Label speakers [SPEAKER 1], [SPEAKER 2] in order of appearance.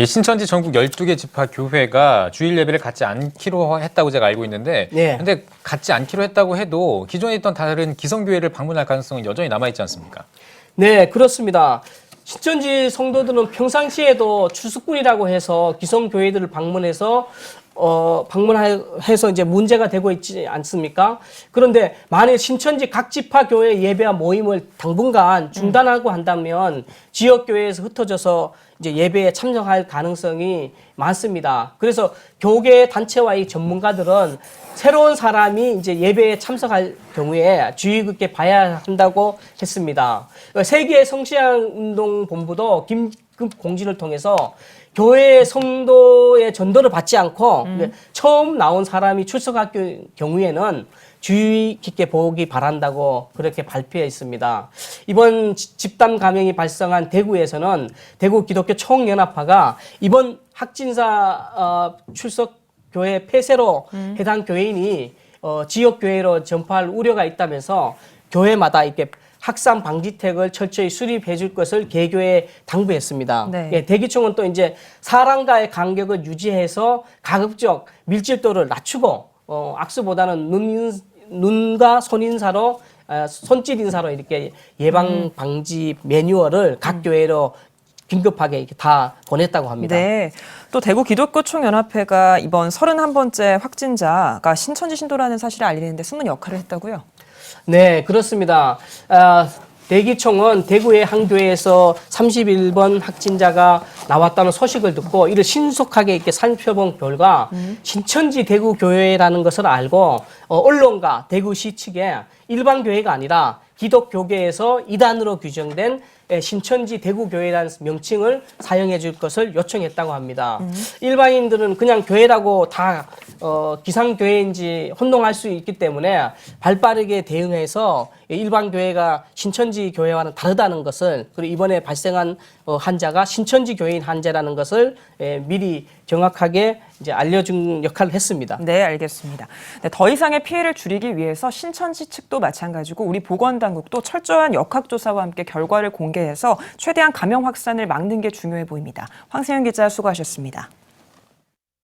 [SPEAKER 1] 이 신천지 전국 12개 지파 교회가 주일 예배를 갖지 않기로 했다고 제가 알고 있는데
[SPEAKER 2] 네.
[SPEAKER 1] 근데 갖지 않기로 했다고 해도 기존에 있던 다른 기성 교회를 방문할 가능성은 여전히 남아 있지 않습니까?
[SPEAKER 2] 네, 그렇습니다. 신천지 성도들은 평상시에도 추수꾼이라고 해서 기성 교회들을 방문해서 어, 방문해서 이제 문제가 되고 있지 않습니까? 그런데 만일 신천지 각 지파 교회 예배와 모임을 당분간 중단하고 한다면 지역 교회에서 흩어져서 이제 예배에 참석할 가능성이 많습니다. 그래서 교계 단체와 이 전문가들은 새로운 사람이 이제 예배에 참석할 경우에 주의 깊게 봐야 한다고 했습니다. 세계 성시양 운동 본부도 긴급 공지를 통해서 교회 성도의 전도를 받지 않고 처음 나온 사람이 출석할 겨- 경우에는 주의 깊게 보기 바란다고 그렇게 발표했습니다. 이번 지- 집단 감염이 발생한 대구에서는 대구 기독교 총연합파가 이번 확진자 어, 출석 교회 폐쇄로 해당 교인이 어, 지역 교회로 전파할 우려가 있다면서 교회마다 이렇게 확산 방지책을 철저히 수립해 줄 것을 개교에 당부했습니다.
[SPEAKER 3] 네.
[SPEAKER 2] 예, 대기총은 또 이제 사람과의 간격을 유지해서 가급적 밀집도를 낮추고 어, 악수보다는 눈, 눈과 손 인사로 어, 손짓 인사로 이렇게 예방 방지 매뉴얼을 각 교회로 긴급하게 이렇게 다 보냈다고 합니다.
[SPEAKER 3] 네. 또 대구 기독교 총 연합회가 이번 31번째 확진자가 신천지 신도라는 사실을 알리는데 숨은 역할을 했다고요?
[SPEAKER 2] 네, 그렇습니다. 아, 대기총은 대구의 한 교회에서 31번 확진자가 나왔다는 소식을 듣고 이를 신속하게 이렇게 살펴본 결과 신천지 대구 교회라는 것을 알고 어, 언론과 대구시 측에 일반 교회가 아니라 기독교계에서 이단으로 규정된 예, 신천지 대구교회라는 명칭을 사용해 줄 것을 요청했다고 합니다. 일반인들은 그냥 교회라고 다 어, 기상교회인지 혼동할 수 있기 때문에 발빠르게 대응해서 일반 교회가 신천지 교회와는 다르다는 것을 그리고 이번에 발생한 어, 환자가 신천지 교회인 환자라는 것을 예, 미리 정확하게 이제 알려준 역할을 했습니다.
[SPEAKER 3] 네, 알겠습니다. 네, 더 이상의 피해를 줄이기 위해서 신천지 측도 마찬가지고 우리 보건당국도 철저한 역학조사와 함께 결과를 공개해서 최대한 감염 확산을 막는 게 중요해 보입니다. 황세현 기자 수고하셨습니다.